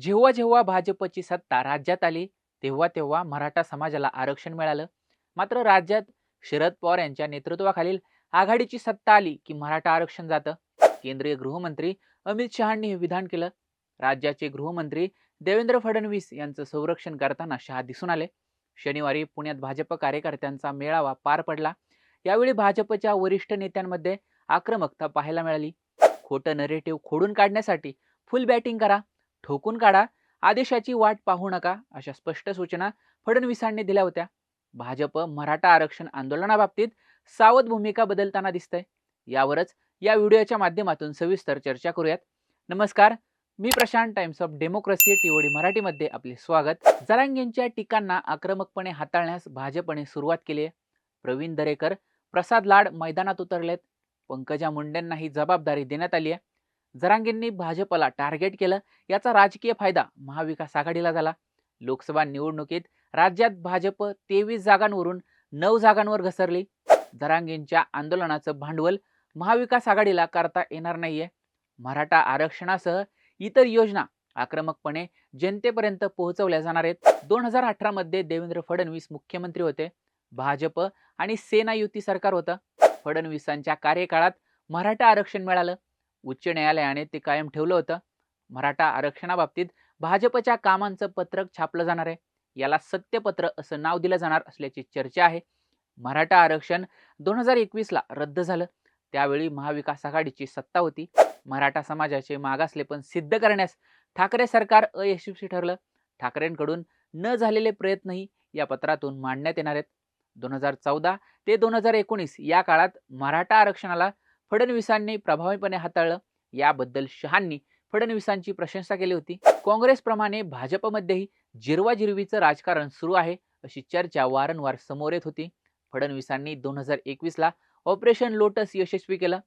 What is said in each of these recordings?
जेव्हा जेव्हा भाजपची सत्ता राज्यात आली तेव्हा तेव्हा मराठा समाजाला आरक्षण मिळालं. मात्र राज्यात शरद पवार यांच्या नेतृत्वाखालील आघाडीची सत्ता आली की मराठा आरक्षण जातं. केंद्रीय गृहमंत्री अमित शहांनी हे विधान केलं. राज्याचे गृहमंत्री देवेंद्र फडणवीस यांचं संरक्षण करताना शहा दिसून आले. शनिवारी पुण्यात भाजप कार्यकर्त्यांचा मेळावा पार पडला. यावेळी भाजपच्या वरिष्ठ नेत्यांमध्ये आक्रमकता पाहायला मिळाली. खोटं नरेटिव्ह खोडून काढण्यासाठी फुल बॅटिंग करा. ठोकून काढा. आदेशाची वाट पाहू नका अशा स्पष्ट सूचना फडणवीसांनी दिल्या होत्या. भाजप मराठा आरक्षण आंदोलनाबाबतीत सावध भूमिका बदलताना दिसतंय. यावरच या व्हिडिओच्या माध्यमातून सविस्तर चर्चा करूयात. नमस्कार मी Prashant Times of Democracy TOD मराठीमध्ये आपले स्वागत. जरांगेंच्या टीकांना आक्रमकपणे हाताळण्यास भाजपने सुरुवात केली आहे प्रवीण दरेकर प्रसाद लाड मैदानात उतरलेत. पंकजा मुंडेंना ही जबाबदारी देण्यात आली आहे जरांगेंनी भाजपला टार्गेट केलं याचा राजकीय फायदा महाविकास आघाडीला झाला. लोकसभा निवडणुकीत राज्यात भाजप तेवीस जागांवरून नऊ जागांवर घसरली. जरांगेंच्या आंदोलनाचं भांडवल महाविकास आघाडीला करता येणार नाहीये. मराठा आरक्षणासह इतर योजना आक्रमकपणे जनतेपर्यंत पोहोचवल्या जाणार आहेत. दोन हजार अठरामध्ये देवेंद्र फडणवीस मुख्यमंत्री होते. भाजप आणि सेना युती सरकार होतं. फडणवीसांच्या कार्यकाळात मराठा आरक्षण मिळालं. उच्च न्यायालयाने ते कायम ठेवलं होतं. मराठा आरक्षणाबाबतीत भाजपच्या कामांचं पत्रक छापलं जाणार आहे. याला सत्यपत्र असं नाव दिलं जाणार असल्याची चर्चा आहे. मराठा आरक्षण दोन हजार एकवीसला रद्द झालं. त्यावेळी महाविकास आघाडीची सत्ता होती. मराठा समाजाचे मागासले पण सिद्ध करण्यास ठाकरे सरकार अयशस्वी ठरलं. ठाकरेंकडून न झालेले प्रयत्नही या पत्रातून मांडण्यात येणार आहेत. दोन हजार चौदा ते दोन हजार एकोणीस या काळात मराठा आरक्षणाला फडणवीसांनी प्रभावीपणे हाताळलं. याबद्दल शहांनी फडणवीसांची प्रशंसा केली होती. काँग्रेसप्रमाणे भाजपमध्येही जिरवाजिरवीचं राजकारण सुरू आहे अशी चर्चा वारंवार समोर येत होती. फडणवीसांनी दोन हजार एकवीसला ऑपरेशन लोटस यशस्वी केलं.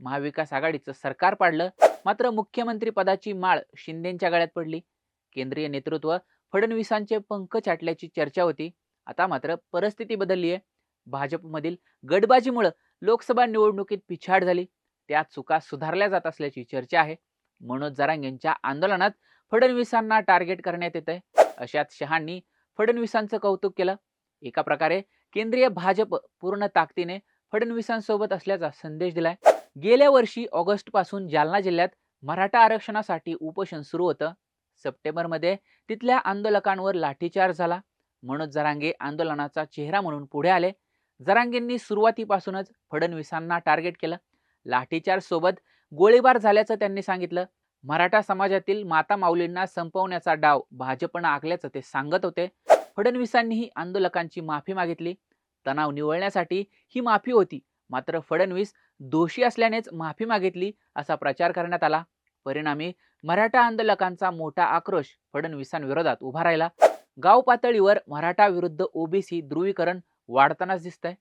महाविकास आघाडीचं सरकार पाडलं. मात्र मुख्यमंत्री पदाची माळ शिंदेच्या गळ्यात पडली. केंद्रीय नेतृत्व फडणवीसांचे पंख चाटल्याची चर्चा होती. आता मात्र परिस्थिती बदलली आहे. भाजपमधील गटबाजीमुळं लोकसभा निवडणुकीत पिछाड झाली. त्या चुका सुधारल्या जात असल्याची चर्चा आहे. मनोज जरांग यांच्या आंदोलनात फडणवीसांना टार्गेट करण्यात येत आहे अशात शहांनी फडणवीसांचं कौतुक केलं. एका प्रकारे केंद्रीय भाजप पूर्ण ताकदीने फडणवीसांसोबत असल्याचा संदेश दिलाय. गेल्या वर्षी ऑगस्टपासून जालना जिल्ह्यात मराठा आरक्षणासाठी उपोषण सुरू होतं. सप्टेंबरमध्ये तिथल्या आंदोलकांवर लाठीचार्ज झाला. मनोज जरांगे आंदोलनाचा चेहरा म्हणून पुढे आले. जरांगेंनी सुरुवातीपासूनच फडणवीसांना टार्गेट केलं. लाठीचार सोबत गोळीबार झाल्याचं त्यांनी सांगितलं. मराठा समाजातील माता माऊलींना संपवण्याचा डाव भाजपनं आखल्याचं ते सांगत होते. फडणवीसांनीही आंदोलकांची माफी मागितली. तणाव निवळण्यासाठी ही माफी होती. मात्र फडणवीस दोषी असल्यानेच माफी मागितली असा प्रचार करण्यात आला. परिणामी मराठा आंदोलकांचा मोठा आक्रोश फडणवीसांविरोधात उभा राहिला. गाव पातळीवर मराठा विरुद्ध ओबीसी ध्रुवीकरण वाढतानाच दिसतंय.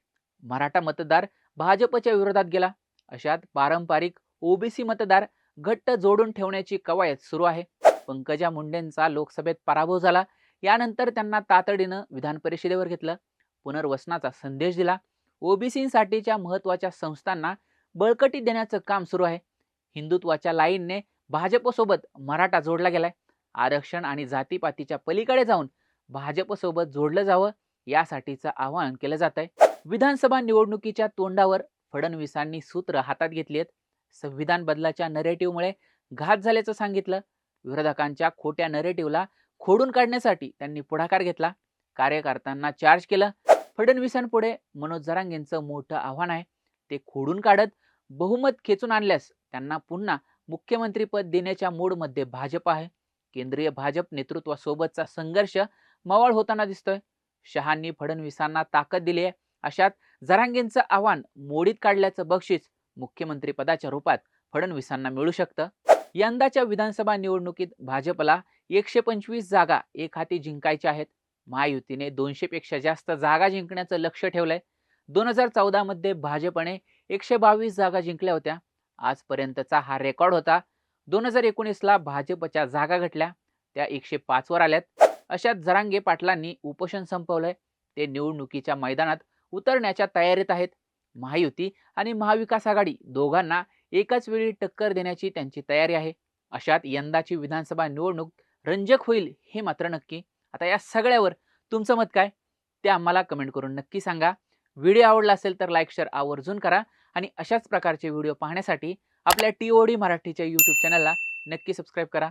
मराठा मतदार भाजपच्या विरोधात गेला. अशात पारंपरिक ओबीसी मतदार घट्ट जोडून ठेवण्याची कवायत सुरू आहे. पंकजा मुंडेंचा लोकसभेत पराभव झाला. यानंतर त्यांना तातडीनं विधान परिषदेवर घेतलं. पुनर्वसनाचा संदेश दिला. ओबीसीसाठीच्या महत्त्वाच्या संस्थांना बळकटी देण्याचं काम सुरू आहे. हिंदुत्वाच्या लाईनने भाजपसोबत मराठा जोडला गेलाय. आरक्षण आणि जातीपातीच्या पलीकडे जाऊन भाजपसोबत जोडलं जावं. यासाठीचं आवाहन केलं जात आहे. विधानसभा निवडणुकीच्या तोंडावर फडणवीसांनी सूत्र हातात घेतली आहेत. संविधान बदलाच्या नरेटिव्हमुळे घात झाल्याचं सांगितलं. विरोधकांच्या खोट्या नरेटिव्हला खोडून काढण्यासाठी त्यांनी पुढाकार घेतला. कार्यकर्त्यांना चार्ज केलं. फडणवीसांपुढे मनोज जरांगेंचं मोठं आव्हान आहे. ते खोडून काढत बहुमत खेचून आणल्यास त्यांना पुन्हा मुख्यमंत्रीपद देण्याच्या मूडमध्ये भाजप आहे. केंद्रीय भाजप नेतृत्वासोबतचा संघर्ष मवाळ होताना दिसतोय. शहांनी फडणवीसांना ताकद दिली आहे. अशात जरांगेंचं आव्हान मोडीत काढल्याचं बक्षीस मुख्यमंत्री पदाच्या रूपात फडणवीसांना मिळू शकतं. यंदाच्या विधानसभा निवडणुकीत भाजपला एकशे पंचवीस जागा एक हाती जिंकायच्या आहेत. महायुतीने दोनशेपेक्षा जास्त जागा जिंकण्याचं लक्ष ठेवलंय. दोन हजार चौदामध्ये भाजपने एकशे बावीस जागा जिंकल्या होत्या. आजपर्यंतचा हा रेकॉर्ड होता. दोन हजार एकोणीसला भाजपच्या जागा घटल्या. त्या एकशे पाचवर आल्यात. अशात जरांगे पाटलांनी उपोषण संपवलंय. ते निवडणुकीच्या मैदानात उतरण्याच्या तयारीत आहेत. महायुती आणि महाविकास आघाडी दोघांना एकाच वेळी टक्कर देण्याची त्यांची तयारी आहे. अशात यंदाची विधानसभा निवडणूक रंजक होईल हे मात्र नक्की. आता या सगळ्यावर तुमचं मत काय? ते आम्हाला कमेंट करून नक्की सांगा. व्हिडिओ आवडला असेल तर लाईक शेअर आवर्जून करा आणि अशाच प्रकारचे व्हिडिओ पाहण्यासाठी आपल्या टी ओ डी मराठीच्या यूट्यूब चॅनलला नक्की सबस्क्राईब करा.